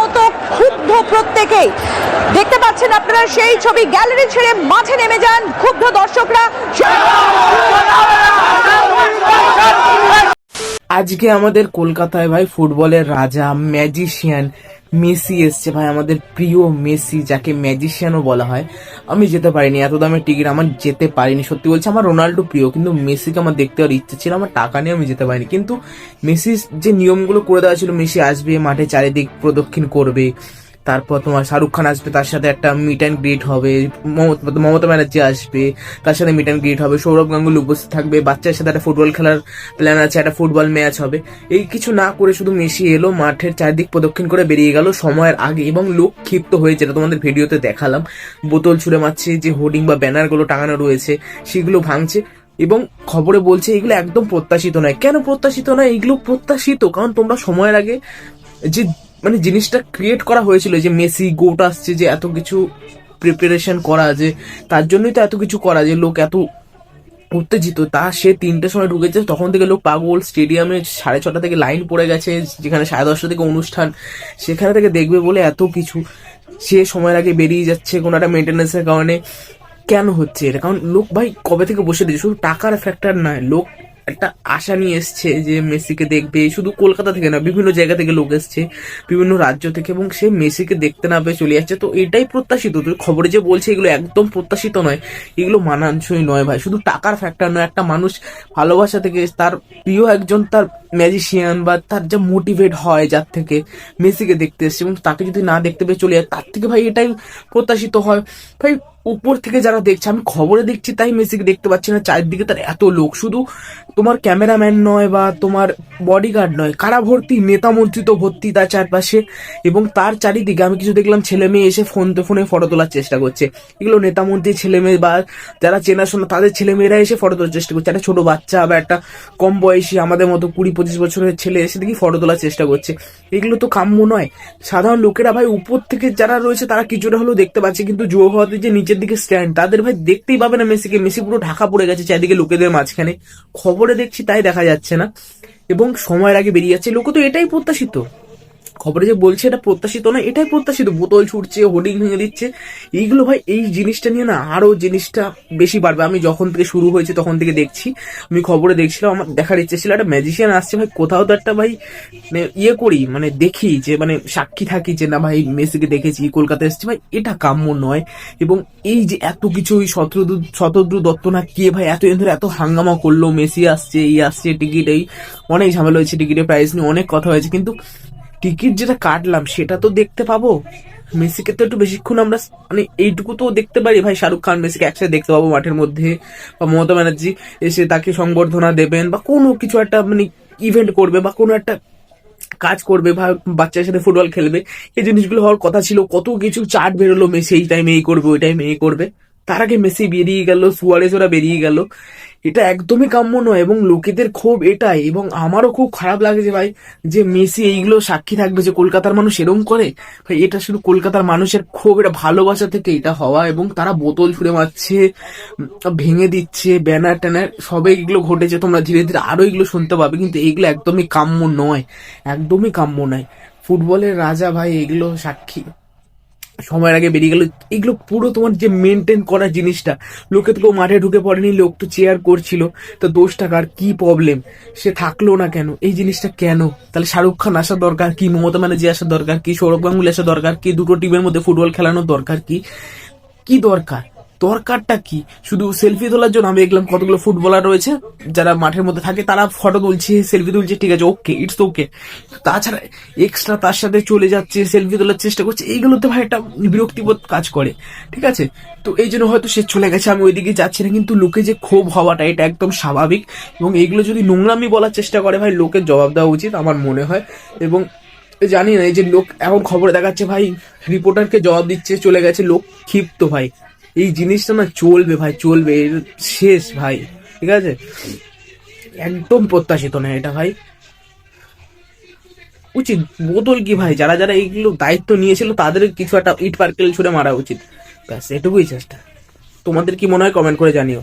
রীতিমতো ক্ষুব্ধ প্রত্যেকেই। দেখতে পাচ্ছেন আপনারা, সেই ছবি গ্যালারি ছেড়ে মাঝে নেমে যান ক্ষুব্ধ দর্শকরা। আজকে আমাদের কলকাতায় ভাই ফুটবলের রাজা ম্যাজিশিয়ান মেসি এসছে ভাই, আমাদের প্রিয় মেসি, যাকে ম্যাজিশিয়ানও বলা হয়। আমি যেতে পারিনি, এত দামের টিকিট আমার যেতে পারিনি। সত্যি বলছি, আমার রোনাল্ডো প্রিয়, কিন্তু মেসিকে আমার দেখতে আর ইচ্ছে ছিল, আমার টাকা নিয়ে আমি যেতে পারিনি। কিন্তু মেসির যে নিয়মগুলো করে দেওয়া ছিল, মেসি আসবে, মাঠে চারিদিক প্রদক্ষিণ করবে তারপর তোমার শাহরুখ খান আসবে, তার সাথে একটা মিট অ্যান্ড গ্রিট হবে, মমতা ব্যানার্জি আসবে, তার সাথে মিট অ্যান্ড গ্রিট হবে, সৌরভ গাঙ্গুলি উপস্থিত থাকবে, বাচ্চার সাথে একটা ফুটবল খেলার প্ল্যান আছে, একটা ফুটবল ম্যাচ হবে। এই কিছু না করে শুধু মেসি এলো, মাঠের চারদিক প্রদক্ষিণ করে বেরিয়ে গেল সময়ের আগে এবং লোক ক্ষিপ্ত হয়ে যেটা তোমাদের ভিডিওতে দেখালাম। বোতল ছুঁড়ে মারছে, যে হোর্ডিং বা ব্যানারগুলো টাঙানো রয়েছে, সেগুলো ভাঙছে এবং খবরে বলছে এগুলো একদম প্রত্যাশিত নয়। কেন প্রত্যাশিত নয়? এগুলো প্রত্যাশিত, কারণ তোমরা সময়ের আগে যে মানে জিনিসটা ক্রিয়েট করা হয়েছিল যে মেসি গোট আসছে যে এত কিছু প্রিপারেশন করা যে তার জন্যই তো এত কিছু করা যে লোক এত উত্তেজিত। তা সে তিনটের সময় ঢুকেছে, তখন থেকে লোক পাগল স্টেডিয়ামে সাড়ে ছটা থেকে লাইন পড়ে গেছে, যেখানে সাড়ে দশটা থেকে অনুষ্ঠান, সেখানে থেকে দেখবে বলে এত কিছু। সে সময়ের আগে বেরিয়ে যাচ্ছে কোনো একটা মেনটেন্যান্সের কারণে। কেন হচ্ছে এটা? কারণ লোক ভাই কবে থেকে বসে দিয়েছে শুধু টাকার ফ্যাক্টর নয়, লোক একটা আশা নিয়ে এসছে যে মেসিকে দেখবে, শুধু কলকাতা থেকে না, বিভিন্ন জায়গা থেকে লোক এসছে, বিভিন্ন রাজ্য থেকে, এবং সে মেসিকে দেখতে না পেয়ে চলে যাচ্ছে। তো এটাই প্রত্যাশিত। খবরে যে বলছে, এগুলো একদম প্রত্যাশিত নয়। এগুলো মানানসই নয় ভাই। শুধু টাকার ফ্যাক্টর নয়, একটা মানুষ ভালোবাসা থেকে, তার প্রিয় একজন তার ম্যাজিশিয়ান বা তার যা মোটিভেট হয় যার থেকে মেসিকে দেখতে এসছে, এবং তাকে যদি না দেখতে পেয়ে চলে যায়, তার থেকে ভাই এটাই প্রত্যাশিত হয়। ভাই উপর থেকে যারা দেখছে, আমি খবরে দেখছি, তাই মেসিকে দেখতে পাচ্ছি না। চারিদিকে তার এত লোক। শুধু তোমার ক্যামেরাম্যান নয় বা তোমার বডিগার্ড নয়, কারা ভর্তি? নেতা মন্ত্রী তো ভর্তি তার চারপাশে। এবং তার চারিদিকে আমি কিছু দেখলাম, ছেলে মেয়ে এসে ফোন তো ফোনে ফটো তোলার চেষ্টা করছে। এগুলো নেতা মন্ত্রী, ছেলে মেয়ে বা যারা চেনাশোনা তাদের ছেলে মেয়েরা এসে ফটো তোলার চেষ্টা করছে। একটা ছোট বাচ্চা বা একটা কম বয়সী, আমাদের মতো কুড়ি পঁচিশ বছরের ছেলে এসে দেখি ফটো তোলার চেষ্টা করছে। এগুলো তো কাম্য নয়। সাধারণ লোকেরা ভাই, উপর থেকে যারা রয়েছে, তারা কিছুটা হলেও দেখতে পাচ্ছে। কিন্তু যুব ভারতের যে নিচের দিকে স্ট্যান্ড তাদের ভাই দেখতেই পাবে না মেসিকে। মেসি পুরো ঢাকা পড়ে গেছে চারিদিকে লোকেদের মাঝখানে। খবরে দেখছি তাই দেখা যাচ্ছে না। এবং সময়ের আগে বেরিয়ে যাচ্ছে। লোকে তো এটাই প্রত্যাশিত। খবরে যে বলছে এটা প্রত্যাশিত না এটাই প্রত্যাশিত। বোতল ছুটছে, হোর্ডিং ভেঙে দিচ্ছে। এইগুলো ভাই, এই জিনিসটা নিয়ে না আরও জিনিসটা বেশি বাড়বে। আমি যখন থেকে শুরু হয়েছে, তখন থেকে দেখছি। আমি খবরে দেখছিলাম, আমার দেখার ইচ্ছে ছিল, একটা ম্যাজিশিয়ান আসছে ভাই, কোথাও তো একটা ভাই মানে ইয়ে করি মানে দেখি যে মানে সাক্ষী থাকি যে না ভাই, মেসিকে দেখেছি কলকাতা এসেছি। ভাই, এটা কাম্য নয়। এবং এই যে এত কিছু ওই শতদ্রু শতদ্রু দত্ত না কে ভাই, এত দিন ধরে এত হাঙ্গামা করল, মেসি আসছে, এই আসছে, টিকিট, এই অনেক ঝামেলা হয়েছে, টিকিটের প্রাইস নিয়ে অনেক কথা হয়েছে। কিন্তু টিকিট যেটা কাটলাম, সেটা তো দেখতে পাবো। মেসিকে তো একটু বেশিক্ষণ আমরা মানে এইটুকু তো দেখতে পারি। ভাই, শাহরুখ খান মেসিকে একসাথে দেখতে পাবো মাঠের মধ্যে বা মমতা ব্যানার্জি এসে তাকে সংবর্ধনা দেবেন বা কোনো কিছু একটা মানে ইভেন্ট করবে বা কোনো একটা কাজ করবে বা বাচ্চার সাথে ফুটবল খেলবে। এই জিনিসগুলো হওয়ার কথা ছিল। কত কিছু চার্ট বেরোলো মেসি, এই টাইমে এই করবে, ওই টাইমে এই করবে। তার আগে মেসি বেরিয়ে গেল, সুয়ারেজ ওরা বেরিয়ে গেল। এটা একদমই কাম্য নয় এবং লোকেদের ক্ষোভ এটাই এবং আমারও খুব খারাপ লাগে যে ভাই, যে মেসি এইগুলো সাক্ষী থাকবে যে কলকাতার মানুষ এরম করে? ভাই, এটা শুধু কলকাতার মানুষের ক্ষোভ, এটা ভালোবাসা থেকে এটা হওয়া এবং তারা বোতল ছুঁড়ে মারছে, ভেঙে দিচ্ছে, ব্যানার ট্যানার, সবে এগুলো ঘটেছে, তোমরা ধীরে ধীরে আরও এগুলো শুনতে পাবে, কিন্তু এগুলো একদমই কাম্য নয়, একদমই কাম্য নয়। ফুটবলের রাজা ভাই এগুলো সাক্ষী। সময়ের আগে বেরিয়ে গেল। এগুলো পুরো তোমার যে মেনটেন করার জিনিসটা, লোকে তো কেউ মাঠে ঢুকে পড়েনি, লোক তো চেয়ার করছিল। তো দোষ টাকার কি প্রবলেম সে থাকল না কেন? এই জিনিসটা কেন? তাহলে শাহরুখ খান আসা দরকার কি? মমতা ব্যানার্জি আসা দরকার কি? সৌরভ গাঙ্গুলি আসা দরকার কি? দুটো টিমের মধ্যে ফুটবল খেলানোর দরকার কি? কি দরকার? দরকারটা কি? শুধু সেলফি তোলার জন্য আমি দেখলাম কতগুলো ফুটবলার রয়েছে, যারা মাঠের মধ্যে থাকে, তারা ফটো তুলছে সেলফি তুলছে, ঠিক আছে ওকে ইটস ওকে তাছাড়া এক্সট্রা তার সাথে চলে যাচ্ছে সেলফি তোলার চেষ্টা করছে, এইগুলোতে ভাই একটা বিরক্তিবোধ কাজ করে, ঠিক আছে? তো এই জন্য হয়তো সে চলে গেছে, আমি ওইদিকে যাচ্ছি না, কিন্তু লোকে যে ক্ষোভ হওয়াটা, এটা একদম স্বাভাবিক এবং এইগুলো যদি নোংরামি বলার চেষ্টা করে ভাই, লোকের জবাব দেওয়া উচিত আমার মনে হয় এবং জানি না, এই যে লোক এখন খবরে দেখাচ্ছে ভাই রিপোর্টারকে জবাব দিচ্ছে, চলে গেছে, লোক ক্ষিপ্ত ভাই। এই জিনিসটা না চলবে ভাই, চলবে শেষ ভাই, ঠিক আছে? একদম প্রত্যাশিত না এটা ভাই। উচিত, বোতল কি ভাই? যারা যারা এইগুলো দায়িত্ব নিয়েছিল, তাদের কিছু একটা ইট পার্কেল ছুড়ে মারা উচিত। ব্যাস, এটুকুই চেষ্টা। তোমাদের কি মনে হয় কমেন্ট করে জানিও।